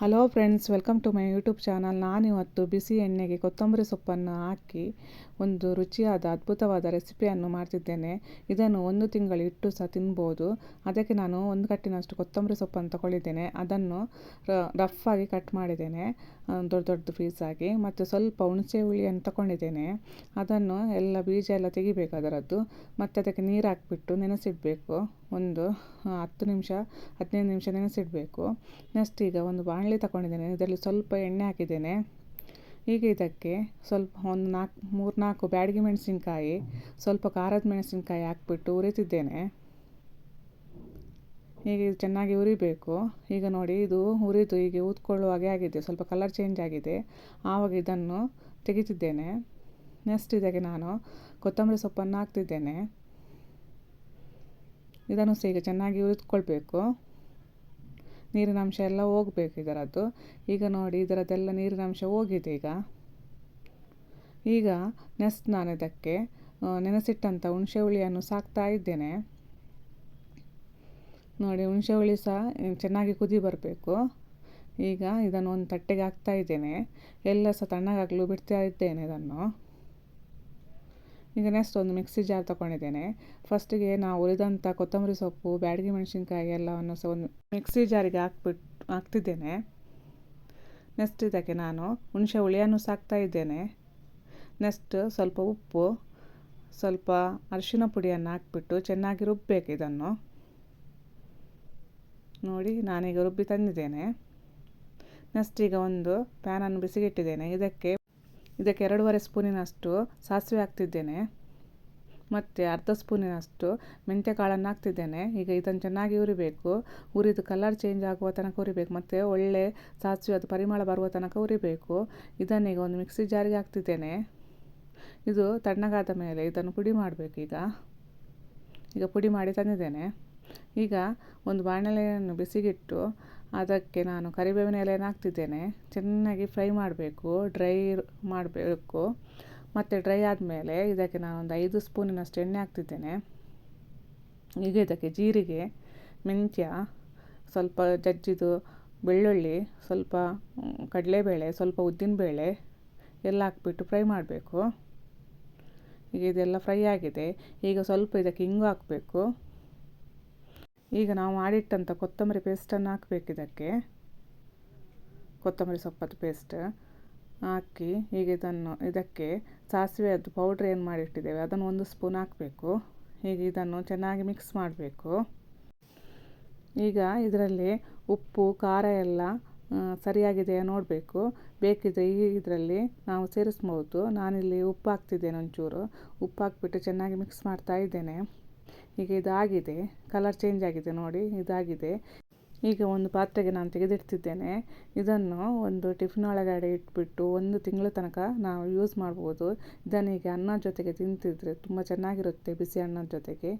Hello friends welcome to my YouTube channel ನಾನಿವತ್ತು ಬಿಸಿ ಎಣ್ಣೆಗೆ ಕೊತ್ತಂಬರಿ ಸೊಪ್ಪನ್ನು ಹಾಕಿ ಒಂದು ರುಚಿಯಾದ ಅದ್ಭುತವಾದ ರೆಸಿಪಿಯನ್ನು ಮಾಡ್ತಿದ್ದೇನೆ. ಇದನ್ನು ಒಂದು ತಿಂಗಳು ಇಟ್ಟು ಸಹ ತಿನ್ಬೋದು. ಅದಕ್ಕೆ ನಾನು ಒಂದು ಕಟ್ಟಿನಷ್ಟು ಕೊತ್ತಂಬರಿ ಸೊಪ್ಪನ್ನು ತಗೊಳ್ಳಿದ್ದೇನೆ. ಅದನ್ನು ರಫಾಗಿ ಕಟ್ ಮಾಡಿದ್ದೇನೆ. ದೊಡ್ಡ ದೊಡ್ಡ ಪೀಸಾಗಿ ಮತ್ತು ಸ್ವಲ್ಪ ಹುಣಸೆ ಹುಳಿಯನ್ನು ತಗೊಂಡಿದ್ದೇನೆ. ಅದನ್ನು ಎಲ್ಲ ಬೀಜ ಎಲ್ಲ ತೆಗಿಬೇಕು ಅದರದ್ದು. ಮತ್ತು ಅದಕ್ಕೆ ನೀರು ಹಾಕಿಬಿಟ್ಟು ನೆನೆಸಿಡಬೇಕು. ಒಂದು ಹತ್ತು ನಿಮಿಷ, ಹದಿನೈದು ನಿಮಿಷ ನೆನೆಸಿಡಬೇಕು ನೆಕ್ಸ್ಟ್ ಈಗ ಒಂದು ಬಾಣಲೆ ತಗೊಂಡಿದ್ದೇನೆ. ಇದರಲ್ಲಿ ಸ್ವಲ್ಪ ಎಣ್ಣೆ ಹಾಕಿದ್ದೇನೆ. ಈಗ ಇದಕ್ಕೆ ಸ್ವಲ್ಪ ಒಂದು ನಾಲ್ಕು ಮೂರು ನಾಲ್ಕು ಬ್ಯಾಡಗಿ ಮೆಣಸಿನ್ಕಾಯಿ, ಸ್ವಲ್ಪ ಖಾರದ ಮೆಣಸಿನ್ಕಾಯಿ ಹಾಕ್ಬಿಟ್ಟು ಉರಿತಿದ್ದೇನೆ ಈಗ ಇದು ಚೆನ್ನಾಗಿ ಉರಿಬೇಕು ಈಗ ನೋಡಿ, ಇದು ಉರಿದು ಹೀಗೆ ಊದ್ಕೊಳ್ಳುವಾಗೆ ಆಗಿದೆ. ಸ್ವಲ್ಪ ಕಲರ್ ಚೇಂಜ್ ಆಗಿದೆ. ಆವಾಗ ಇದನ್ನು ತೆಗಿತಿದ್ದೇನೆ. ನೆಕ್ಸ್ಟ್ ಇದಕ್ಕೆ ನಾನು ಕೊತ್ತಂಬರಿ ಸೊಪ್ಪನ್ನು ಹಾಕ್ತಿದ್ದೇನೆ. ಇದನ್ನು ಸಹ ಈಗ ಚೆನ್ನಾಗಿ ಹುರಿದುಕೊಳ್ಬೇಕು. ನೀರಿನ ಅಂಶ ಎಲ್ಲ ಹೋಗಬೇಕು ಇದರದ್ದು. ಈಗ ನೋಡಿ ಇದರದ್ದೆಲ್ಲ ನೀರಿನ ಅಂಶ ಹೋಗಿದೆ ಈಗ. ಈಗ ನೆಸ್ ನಾನು ಇದಕ್ಕೆ ನೆನೆಸಿಟ್ಟಂಥ ಹುಣಸೆ ಹುಳಿಯನ್ನು ಸಾಕ್ತಾ ಇದ್ದೇನೆ. ನೋಡಿ ಹುಣಸೆ ಹುಳಿ ಸಹ ಚೆನ್ನಾಗಿ ಕುದಿ ಬರಬೇಕು. ಈಗ ಇದನ್ನು ಒಂದು ತಟ್ಟೆಗೆ ಹಾಕ್ತಾ ಇದ್ದೇನೆ. ಎಲ್ಲ ಸಹ ತಣ್ಣಗಾಗಲು ಬಿಡ್ತಾ ಇದ್ದೇನೆ ಇದನ್ನು. ಈಗ ನೆಕ್ಸ್ಟ್ ಒಂದು ಮಿಕ್ಸಿ ಜಾರ್ ತೊಗೊಂಡಿದ್ದೇನೆ ಫಸ್ಟಿಗೆ ನಾವು ಉಳಿದಂಥ ಕೊತ್ತಂಬರಿ ಸೊಪ್ಪು, ಬ್ಯಾಡಗಿ ಮೆಣಸಿನ್ಕಾಯಿ ಎಲ್ಲವನ್ನು ಸಹ ಒಂದು ಮಿಕ್ಸಿ ಜಾರಿಗೆ ಹಾಕ್ಬಿಟ್ಟು ಹಾಕ್ತಿದ್ದೇನೆ. ನೆಕ್ಸ್ಟ್ ಇದಕ್ಕೆ ನಾನು ಹುಣಸೆ ಹುಳಿಯನ್ನು ಸಾಕ್ತಾ ಇದ್ದೇನೆ. ನೆಕ್ಸ್ಟ್ ಸ್ವಲ್ಪ ಉಪ್ಪು, ಸ್ವಲ್ಪ ಅರಿಶಿನ ಪುಡಿಯನ್ನು ಹಾಕ್ಬಿಟ್ಟು ಚೆನ್ನಾಗಿ ರುಬ್ಬಬೇಕು ಇದನ್ನು. ನೋಡಿ, ನಾನೀಗ ರುಬ್ಬಿ ತಂದಿದ್ದೇನೆ. ನೆಕ್ಸ್ಟ್ ಈಗ ಒಂದು ಪ್ಯಾನನ್ನು ಬಿಸಿಗಿಟ್ಟಿದ್ದೇನೆ. ಇದಕ್ಕೆ ಇದಕ್ಕೆ ಎರಡೂವರೆ ಸ್ಪೂನಿನಷ್ಟು ಸಾಸಿವೆ ಹಾಕ್ತಿದ್ದೇನೆ. ಮತ್ತು ಅರ್ಧ ಸ್ಪೂನಿನಷ್ಟು ಮೆಂತ್ಯ ಕಾಳನ್ನು ಹಾಕ್ತಿದ್ದೇನೆ. ಈಗ ಇದನ್ನು ಚೆನ್ನಾಗಿ ಉರಿಬೇಕು ಉರಿದು ಕಲರ್ ಚೇಂಜ್ ಆಗುವ ತನಕ ಉರಿಬೇಕು ಮತ್ತು ಒಳ್ಳೆ ಸಾಸಿವೆ ಅದು ಪರಿಮಳ ಬರುವ ತನಕ ಉರಿಬೇಕು ಇದನ್ನೀಗ ಒಂದು ಮಿಕ್ಸಿ ಜಾರಿಗೆ ಹಾಕ್ತಿದ್ದೇನೆ. ಇದು ತಣ್ಣಗಾದ ಮೇಲೆ ಇದನ್ನು ಪುಡಿ ಮಾಡಬೇಕು ಈಗ. ಈಗ ಪುಡಿ ಮಾಡಿ ತಂದಿದ್ದೇನೆ. ಈಗ ಒಂದು ಬಾಣಲೆಯನ್ನು ಬಿಸಿಗಿಟ್ಟು ಅದಕ್ಕೆ ನಾನು ಕರಿಬೇವಿನ ಎಲೆಯನ್ನು ಹಾಕ್ತಿದ್ದೇನೆ. ಚೆನ್ನಾಗಿ ಫ್ರೈ ಮಾಡಬೇಕು, ಡ್ರೈ ಮಾಡಬೇಕು. ಮತ್ತು ಡ್ರೈ ಆದಮೇಲೆ ಇದಕ್ಕೆ ನಾನು ಒಂದು ಐದು ಸ್ಪೂನಿನಷ್ಟು ಎಣ್ಣೆ ಹಾಕ್ತಿದ್ದೇನೆ. ಈಗ ಇದಕ್ಕೆ ಜೀರಿಗೆ, ಮೆಂತ್ಯ, ಸ್ವಲ್ಪ ಜಜ್ಜಿದು ಬೆಳ್ಳುಳ್ಳಿ, ಸ್ವಲ್ಪ ಕಡಲೆಬೇಳೆ, ಸ್ವಲ್ಪ ಉದ್ದಿನಬೇಳೆ ಎಲ್ಲ ಹಾಕ್ಬಿಟ್ಟು ಫ್ರೈ ಮಾಡಬೇಕು. ಈಗ ಇದೆಲ್ಲ ಫ್ರೈ ಆಗಿದೆ. ಈಗ ಸ್ವಲ್ಪ ಇದಕ್ಕೆ ಇಂಗು ಹಾಕಬೇಕು. ಈಗ ನಾವು ಮಾಡಿಟ್ಟಂಥ ಕೊತ್ತಂಬರಿ ಪೇಸ್ಟನ್ನು ಹಾಕಬೇಕು ಇದಕ್ಕೆ. ಕೊತ್ತಂಬರಿ ಸೊಪ್ಪದ ಪೇಸ್ಟ್ ಹಾಕಿ ಈಗ ಇದನ್ನು ಇದಕ್ಕೆ ಅದು ಪೌಡ್ರ್ ಏನು ಮಾಡಿಟ್ಟಿದ್ದೇವೆ, ಅದನ್ನು ಒಂದು ಸ್ಪೂನ್ ಹಾಕಬೇಕು. ಈಗ ಇದನ್ನು ಚೆನ್ನಾಗಿ ಮಿಕ್ಸ್ ಮಾಡಬೇಕು. ಈಗ ಇದರಲ್ಲಿ ಉಪ್ಪು, ಖಾರ ಎಲ್ಲ ಸರಿಯಾಗಿದೆಯಾ ನೋಡಬೇಕು. ಬೇಕಿದ್ರೆ ಈ ಇದರಲ್ಲಿ ನಾವು ಸೇರಿಸ್ಬೋದು. ನಾನಿಲ್ಲಿ ಉಪ್ಪು ಹಾಕ್ತಿದ್ದೇನೆ ಒಂಚೂರು. ಉಪ್ಪು ಹಾಕ್ಬಿಟ್ಟು ಚೆನ್ನಾಗಿ ಮಿಕ್ಸ್ ಮಾಡ್ತಾ ಇದ್ದೇನೆ. ಈಗ ಇದಾಗಿದೆ. ಕಲರ್ ಚೇಂಜ್ ಆಗಿದೆ ನೋಡಿ, ಇದಾಗಿದೆ. ಈಗ ಒಂದು ಪಾತ್ರೆಗೆ ನಾನು ತೆಗೆದಿಡ್ತಿದ್ದೇನೆ. ಇದನ್ನು ಒಂದು ಟಿಫಿನ್ ಒಳಗಡೆ ಇಟ್ಬಿಟ್ಟು ಒಂದು ತಿಂಗಳ ತನಕ ನಾವು ಯೂಸ್ ಮಾಡ್ಬೋದು. ಇದನ್ನೀಗ ಅನ್ನದ ಜೊತೆಗೆ ತಿಂತಿದ್ರೆ ತುಂಬ ಚೆನ್ನಾಗಿರುತ್ತೆ ಬಿಸಿ ಅನ್ನದ ಜೊತೆಗೆ.